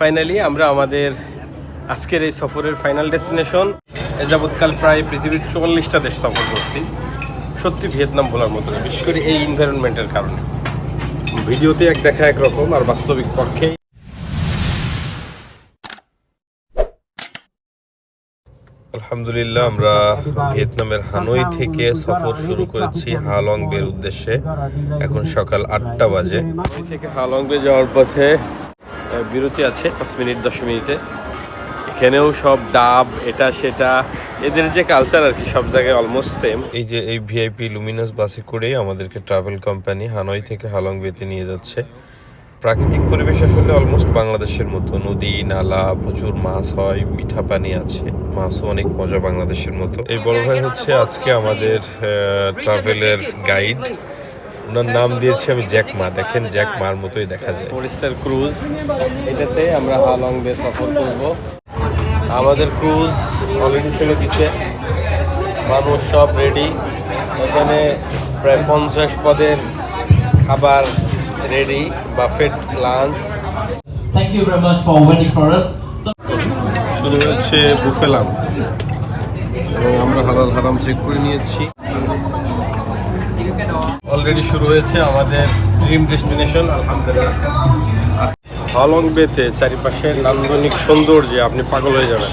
Finally আমরা আমাদের আজকের এই সফরের ফাইনাল ডেস্টিনেশন যাবৎকাল প্রায় পৃথিবীর চুয়াল্লিশটা দেশ সফর করছি। সত্যি ভিয়েতনাম বলার মতো না, বিশেষ করে এই এনভায়রনমেন্টের কারণে। ভিডিওতে এক দেখা একরকম আর বাস্তবিক পক্ষে। আলহামদুলিল্লাহ, আমরা ভিয়েতনামের হানই থেকে সফর শুরু করেছি হালং বের উদ্দেশ্যে। এখন সকাল আটটা বাজে। থেকে হালং বে যাওয়ার পথে বিরতি আছে, পাঁচ মিনিট, দশ মিনিটে। এখানেও সব ডাব, এটা, সেটা, এদের যে কালচার আর কি, সব জায়গায় অলমোস্ট সেম এই যে এই ভিআইপি লুমিনাস বাসে করেই আমাদেরকে ট্রাভেল কোম্পানি হানই থেকে হালং বেতে নিয়ে যাচ্ছে। প্রাকৃতিক পরিবেশ আসলে অলমোস্ট বাংলাদেশের মতো। নদী, নালা, প্রচুর মাছ হয়, মিঠা পানি আছে। মাছও অনেক মজা বাংলাদেশের মতো। এই বড় ভাই হচ্ছে আজকে আমাদের ট্রাভেলের গাইড ওনার নাম দিয়েছি আমি জ্যাক মা। দেখেন জ্যাক মার মতোই দেখা যায়। Forester cruise. এটাতে আমরা হালং বে সফর করব। আমাদের ক্রুজ অলরেডি ছেড়ে দিচ্ছে মানুষ সব রেডি এখানে প্রায় পঞ্চাশ পদের খাবার ready buffet lunch you very much for waiting for us. So, শুরু হচ্ছে বুফে লাঞ্চ এবং আমরা হালাল হারাম চেক করে নিয়েছি। অলরেডি শুরু হয়েছে আমাদের ড্রিম ডেস্টিনেশন আলহামদুলিল্লাহ। হলং বেতে চারিপাশে নান্দনিক সৌন্দর্যে আপনি পাগল হয়ে যাবেন।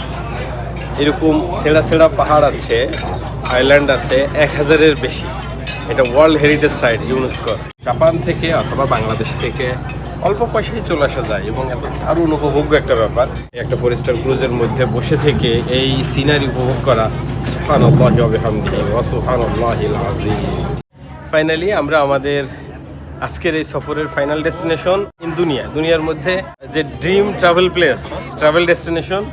এরকম ছেঁড়া ছেঁড়া পাহাড় আছে আইল্যান্ড আছে, এক হাজারের বেশি। এটা world heritage site UNESCO Japan থেকে অথবা বাংলাদেশ থেকে অল্প পয়সায় চলে আসা যায় এবং এত দারুণ উপভোগ্য একটা ব্যাপার। একটা ফরেস্টার ক্রুজের মধ্যে বসে থেকে এই সিনারি উপভোগ করা সুহান সুহান ফাইনালি আমরা আমাদের আজকের এই সফরের ফাইনাল ডেস্টিনেশন ইন দুনিয়া দুনিয়ার মধ্যে যে dream travel place travel destination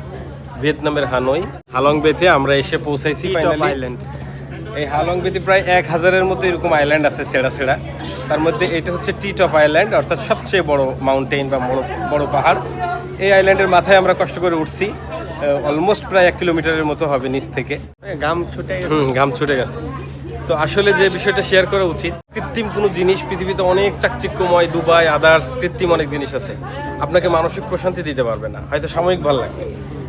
ভিয়েতনামের হানই হালং বেতে আমরা এসে পৌঁছাইছি আইল্যান্ড এই হালং বেতে প্রায় এক হাজারের মতো এরকম আইল্যান্ড আছে সেরা সেরা। তার মধ্যে এটা হচ্ছে টি টপ আইল্যান্ড অর্থাৎ সবচেয়ে বড় মাউন্টেন বা বড় বড় পাহাড়। এই আইল্যান্ডের মাথায় আমরা কষ্ট করে উঠছি অলমোস্ট প্রায় এক কিলোমিটারের মতো হবে নিচ থেকে। গাম ছুটে হুম ঘাম ছুটে গেছে। তো আসলে যে বিষয়টা শেয়ার করা উচিত, কৃত্রিম কোনো জিনিস পৃথিবীতে অনেক চাকচিক্যময়, দুবাই আদার্স কৃত্রিম অনেক জিনিস আছে। আপনাকে মানসিক প্রশান্তি দিতে পারবে না, হয়তো সাময়িক ভালো লাগবে।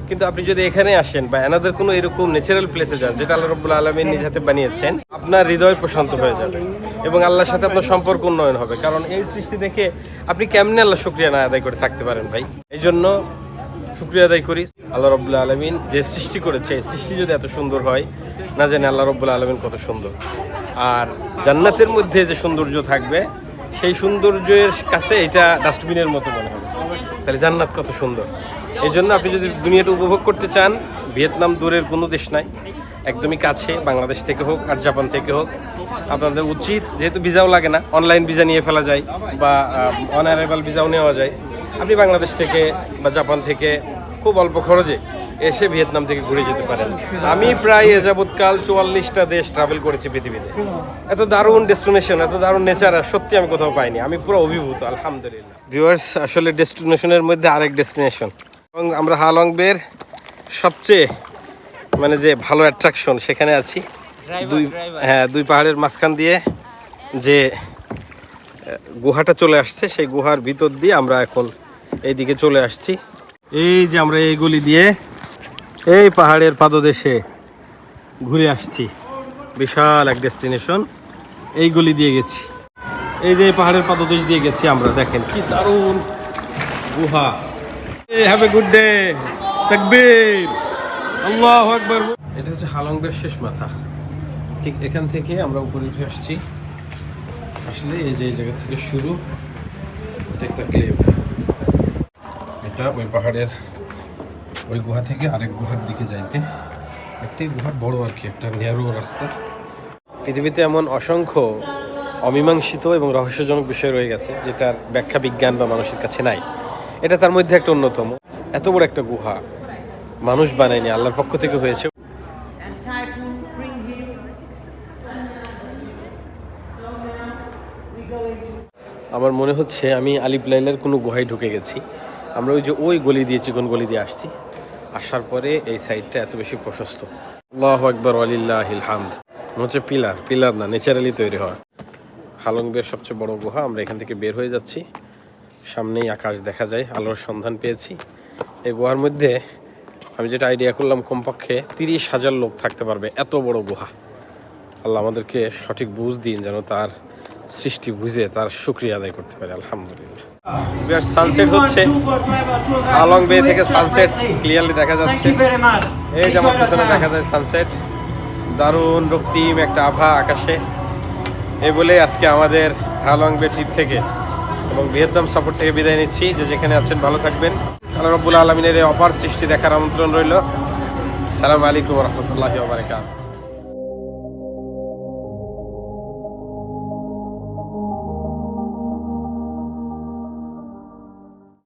কিন্তু আপনি যদি এখানে আসেন বা এনাদের কোনো এরকম ন্যাচারাল প্লেসে যান, যেটা আল্লাহ রব্বুল আলমীর নিজ হাতে বানিয়েছেন, আপনার হৃদয় প্রশান্ত হয়ে যাবে এবং আল্লাহর সাথে আপনার সম্পর্ক উন্নয়ন হবে। কারণ এই সৃষ্টি দেখে আপনি কেমনে আল্লাহ শুক্রিয়া না আদায় করে থাকতে পারেন ভাই? এই জন্য শুক্রিয়া আদায় করি। আল্লাহ রব্বুল্লা আলমিন যে সৃষ্টি করেছে সৃষ্টি যদি এত সুন্দর হয় না জানি আল্লাহ রব্বুল্লা আলমিন কত সুন্দর। আর জান্নাতের মধ্যে যে সৌন্দর্য থাকবে, সেই সৌন্দর্যের কাছে এটা ডাস্টবিনের মতো মনে হবে। তাহলে জান্নাত কত সুন্দর। এই জন্য আপনি যদি দুনিয়াটা উপভোগ করতে চান, ভিয়েতনাম দূরের কোনো দেশ নাই। একদমই কাছে, বাংলাদেশ থেকে হোক আর জাপান থেকে হোক। আপনাদের উচিত, যেহেতু ভিসাও লাগে না, অনলাইন ভিসা নিয়ে ফেলা যায় বা অনঅ্যারাইভাল ভিসাও নেওয়া যায়। আপনি বাংলাদেশ থেকে বা জাপান থেকে খুব অল্প খরচে এসে ভিয়েতনাম থেকে ঘুরে যেতে পারেন। আমি প্রায় এ যাবৎকাল চুয়াল্লিশটা দেশ ট্রাভেল করেছি পৃথিবীতে। এত দারুণ ডেস্টিনেশন এত দারুণ নেচার আর সত্যি আমি কোথাও পাইনি। আমি পুরো অভিভূত আলহামদুলিল্লাহ। ভিউয়ার্স আসলে ডেস্টিনেশনের মধ্যে আরেক ডেস্টিনেশন এবং আমরা হালং বের সবচেয়ে মানে যে ভালো অ্যাট্রাকশন সেখানে আছি। দুই হ্যাঁ দুই পাহাড়ের মাঝখান দিয়ে যে গুহাটা চলে আসছে সেই গুহার ভিতর দিয়ে আমরা এখন এইদিকে চলে আসছি। এই যে আমরা এই গলি দিয়ে এই পাহাড়ের পাদদেশে ঘুরে আসছি। বিশাল এক ডেস্টিনেশন। এই গলি দিয়ে গেছি। এই যে পাহাড়ের পাদদেশ দিয়ে গেছি আমরা, দেখেন কি দারুণ গুহা। হ্যাভ এ গুড ডে তাকবীর। আল্লাহু আকবার। এটা হচ্ছে হালংবের শেষ মাথা। ঠিক এখান থেকে আমরা উপরে উঠে আসছি। আসলে এই যে এই জায়গা থেকে শুরু, এটা একটা ক্লেভ। এটা ওই পাহাড়ের ওই গুহা থেকে আরেক গুহার দিকে যাইতে। একটাই গুহার বড় আর কি, একটা ন্যারো রাস্তা। পৃথিবীতে এমন অসংখ্য অমীমাংসিত এবং রহস্যজনক বিষয় রয়ে গেছে, যেটার ব্যাখ্যা বিজ্ঞান বা মানুষের কাছে নাই। এটা তার মধ্যে একটা অন্যতম। এত বড় একটা গুহা মানুষ বানায়নি, আল্লাহর পক্ষ থেকে হয়েছে। আমার মনে হচ্ছে আমি আলিপ লাইলার কোনো গুহায় ঢুকে গেছি। আমরা ওই যে ওই গলি দিয়ে, চিকন গলি দিয়ে আসছি। আসার পরে এই সাইডটা এত বেশি প্রশস্ত। আল্লাহ আকবর আলিল্লাহিল হামদ। হচ্ছে পিলার পিলার না, ন্যাচারালি তৈরি হওয়া হালং বের সবচেয়ে বড় গুহা, আমরা এখান থেকে বের হয়ে যাচ্ছি। সামনেই আকাশ দেখা যায়, আলোর সন্ধান পেয়েছি। এই গুহার মধ্যে আমি যেটা আইডিয়া করলাম, কমপক্ষে তিরিশ হাজার লোক থাকতে পারবে, এত বড় গুহা। আল্লাহ আমাদেরকে সঠিক বুঝ দিন যেন তার সৃষ্টি বুঝে তার শুক্রিয়া আদায় করতে পারে, আলহামদুলিল্লাহ। সানসেট হচ্ছে। আলং বে থেকে সানসেট ক্লিয়ারলি দেখা যাচ্ছে। এই যে আমার দেখা যায় সানসেট দারুণ রক্তিম একটা আভা আকাশে। এই বলে আজকে আমাদের হালং বে ট্রিপ থেকে এবং ভিয়েতনাম সফর থেকে বিদায় নিচ্ছি। যে যেখানে আছেন, ভালো থাকবেন। আল্লাহ রব্বুল আলমিনের অপার সৃষ্টি দেখার আমন্ত্রণ রইল। সালাম আলাইকুম রহমতুল্লাহ বারকাত